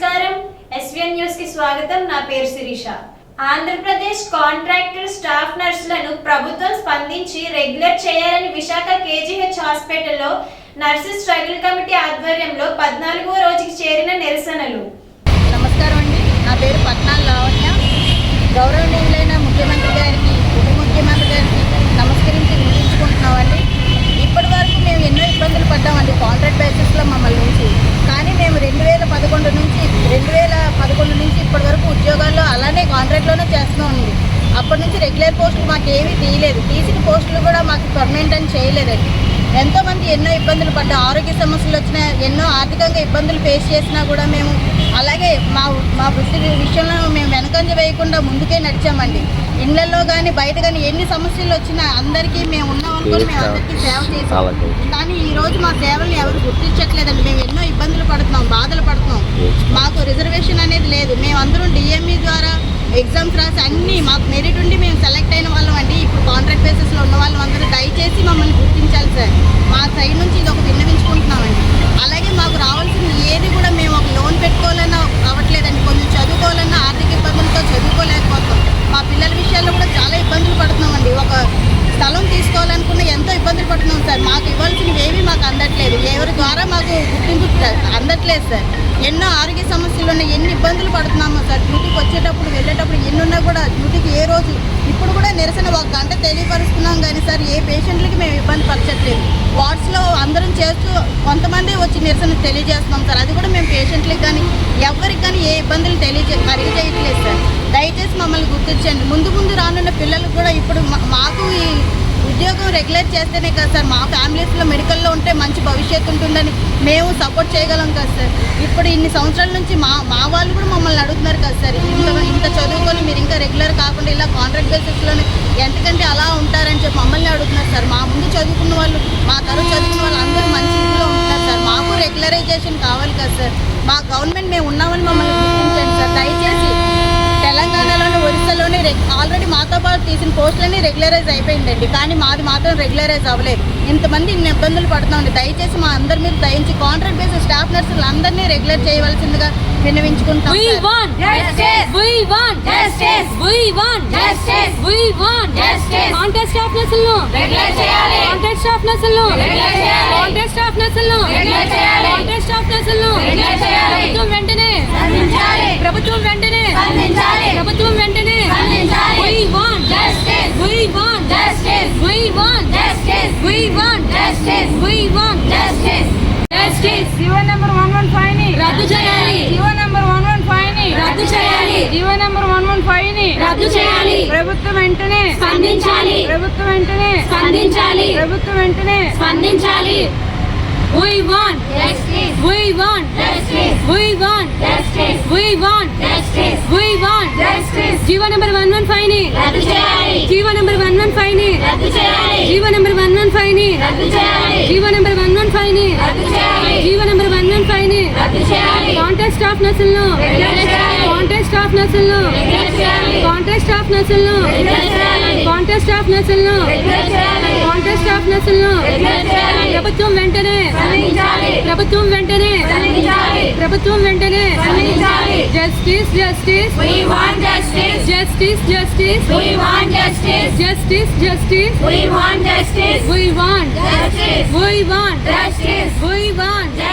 నమస్కారం. ఎస్విఎన్ న్యూస్కి స్వాగతం. నా పేరు శిరీష. ఆంధ్రప్రదేశ్ కాంట్రాక్టర్ స్టాఫ్ నర్సులను ప్రభుత్వం స్పందించి రెగ్యులర్ చేయాలని విశాఖ కేజీహెచ్ హాస్పిటల్లో నర్సు స్ట్రగుల్ కమిటీ ఆధ్వర్యంలో పద్నాలుగో రోజుకి చేరిన నిరసనలు. నమస్కారం అండి. నా పేరు పద్నాలు లావణ్య. గౌరవనీయులైన ముఖ్యమంత్రి గారికి ఉప ముఖ్యమంత్రి గారికి నమస్కరించి వినిపించుకుంటున్నామండి ఇప్పటి వరకు మేము ఎన్నో ఇబ్బందులు పడ్డామండి కాంట్రాక్ట్ బేసిస్లో మమ్మల్ని నుంచి కానీ మేము రెండు వేల పదకొండు నుంచి రెండు వేల పదకొండు నుంచి ఇప్పటి వరకు ఉద్యోగాల్లో అలానే కాంట్రాక్ట్లోనే చేస్తున్నామండి అప్పటి నుంచి రెగ్యులర్ పోస్టులు మాకు ఏమీ తీయలేదు. తీసిన పోస్టులు కూడా మాకు పర్మనెంట్ అని చేయలేదండి. ఎంతో మంది ఎన్నో ఇబ్బందులు పడ్డా ఆరోగ్య సమస్యలు వచ్చినా ఎన్నో ఆర్థికంగా ఇబ్బందులు ఫేస్ చేసినా కూడా మేము అలాగే మా మా వృత్తి విషయంలో మేము వెనకంజ వేయకుండా ముందుకే నడిచామండి. ఇళ్ళలో కానీ బయట కానీ ఎన్ని సమస్యలు వచ్చినా అందరికీ మేము ఉన్నాం అనుకుని మేము అందరికీ సేవ చేసాం. కానీ ఈ రోజు మా సేవల్ని ఎవరు గుర్తించట్లేదండి. మేము ఎన్నో ఇబ్బందులు పడుతున్నాం బాధలు పడుతున్నాం. మాకు రిజర్వేషన్ అనేది లేదు. మేమందరం డిఎంఈ ద్వారా ఎగ్జామ్స్ రాసి అన్ని మాకు మెరిట్ ఉండి మేము సెలెక్ట్ అయిన వాళ్ళం అండి. ఇప్పుడు కాంట్రాక్ట్ బేసిస్లో ఉన్న వాళ్ళం అందరూ దయచేసి మమ్మల్ని గుర్తించాలి సార్. మా సైడ్ నుంచి ఇది ఒక విన్నవించుకుంటున్నామండి. అలాగే మాకు రావాల్సింది ఏది కూడా మేము ఒక లోన్ పెట్టుకోవాలన్నా అవ్వట్లేదండి. కొంచెం చదువుకోవాలన్నా ఆర్థిక ఇబ్బందులతో చదువుకోలేకపోతున్నాం మా పిల్లల విషయాల్లో కూడా చాలా ఇబ్బందులు పడుతున్నామండి ఒక స్థలం తీసుకోవాలనుకున్న ఎంతో ఇబ్బందులు పడుతున్నాం సార్ మాకు ఇవ్వాల్సినవి ఏమీ మాకు అందట్లేదు ఎవరి ద్వారా మాకు గుర్తింపు ఉండట్లేదు సార్. ఎన్నో ఆరోగ్య సమస్యలు ఉన్నాయి ఎన్ని ఇబ్బందులు పడుతున్నామో సార్. డ్యూటీకి వచ్చేటప్పుడు వెళ్ళేటప్పుడు ఎన్ని ఉన్నా కూడా డ్యూటీకి ఏ రోజు ఇప్పుడు కూడా నిరసన ఒక గంట తెలియపరుస్తున్నాం కానీ సార్ ఏ పేషెంట్లకి మేము ఇబ్బంది పరచట్లేదు. వార్డ్స్లో అందరం చేస్తూ కొంతమంది వచ్చి నిరసన తెలియజేస్తున్నాం సార్. అది కూడా మేము పేషెంట్లకి కానీ ఎవరికి కానీ ఏ ఇబ్బందులు తెలియజే కలిగజేయట్లేదు సార్. దయచేసి మమ్మల్ని గుర్తించండి. ముందు ముందు రానున్న పిల్లలకు కూడా ఇప్పుడు మా- మాకు ఈ ఉద్యోగం రెగ్యులర్ చేస్తేనే కదా సార్. మా ఫ్యామిలీస్లో మెడికల్లో ఉంటే మంచి భవిష్యత్తు ఉంటుందని మేము సపోర్ట్ చేయగలం కదా సార్. ఇప్పుడు ఇన్ని సంవత్సరాల నుంచి మా మా వాళ్ళు కూడా మమ్మల్ని అడుగుతున్నారు కదా సార్. ఇంత ఇంత చదువుకొని మీరు ఇంకా రెగ్యులర్ కాకుండా ఇలా కాంట్రాక్ట్ బేసిస్లోనే ఎంతకంటే అలా ఉంటారని చెప్పి మమ్మల్ని అడుగుతున్నారు సార్. మా ముందు చదువుకున్న వాళ్ళు మా తరం చదువుకున్న వాళ్ళు అందరూ మంచి ఇంట్లో ఉంటున్నారు సార్. మాకు రెగ్యులరైజేషన్ కావాలి కదా సార్. మా గవర్నమెంట్ మేము ఉన్నామని మమ్మల్ని గుర్తించండి సార్ దయచేసి తెలంగాణలోని ఒరిస్సాలోని ఆల్రెడీ మాతో పాటు తీసిన పోస్టులన్నీ రెగ్యులరైజ్ అయిపోయిందండి. కానీ మాది మాత్రం రెగ్యులరైజ్ అవ్వలేదు. ఇంతమంది ఇన్ని ఇబ్బందులు పడుతున్నామండి దయచేసి మా అందరి మీద దయించి కాంట్రాక్ట్ బేసిస్ స్టాఫ్ నర్సులు అందరినీ రెగ్యులర్ చేయవలసిందిగా విన్నవించుకుంటాం స్టాఫ్ నర్సులను స్టాఫ్ నర్సులను స్టాఫ్ నర్సులను స్టాఫ్ నర్సులను. ప్రభుత్వం వెంటనే. ప్రభుత్వం వెంటనే. ప్రభుత్వం వెంటనే స్పందించాలి. We want Justice. We want Justice. We want Justice. We want Justice. We want Justice. Justice GO number one one ఫైవ్ని రద్దు చేయాలి జీవో నెంబర్ వన్ వన్ ఫైవ్ని రద్దు చేయాలి. జీవో నెంబర్ వన్ వన్ ఫైవ్ని రద్దు చేయాలి. ప్రభుత్వం వెంటనే స్పందించాలి. ప్రభుత్వం వెంటనే స్పందించాలి. ప్రభుత్వం వెంటనే స్పందించాలి We want Justice. We want Justice. We want Justice. We want Justice. We want Justice. GO number one one ఫైవ్ని రద్దు చేయాలి. జీవో నెంబర్ వన్ వన్ ఫైవ్ని రద్దు చేయాలి. జీవో నెంబర్ వన్ వన్ ఫైవ్ని రద్దు చేయాలి. జీవో నెంబర్ వన్ వన్ ఫైవ్ని రద్దు చేయాలి. జీవో నెంబర్ వన్ వన్ ఫైవ్ని రద్దు చేయాలి. కాంటాక్ట్ స్టాఫ్ నర్సులను నర్సులను Regular చేయాలి. కాంటాక్ట్ స్టాఫ్ నర్సులను Regular చేయాలి. కాంటాక్ట్ స్టాఫ్ నర్సులను Regular చేయాలి. కాంటాక్ట్ స్టాఫ్ నర్సులను Regular చేయాలి. ప్రభుత్వం వెంటనే. ప్రభుత్వం వెంటనే. ప్రభుత్వం వెంటనే. Justice justice. Justice justice justice. Justice justice We want justice. we want Justice.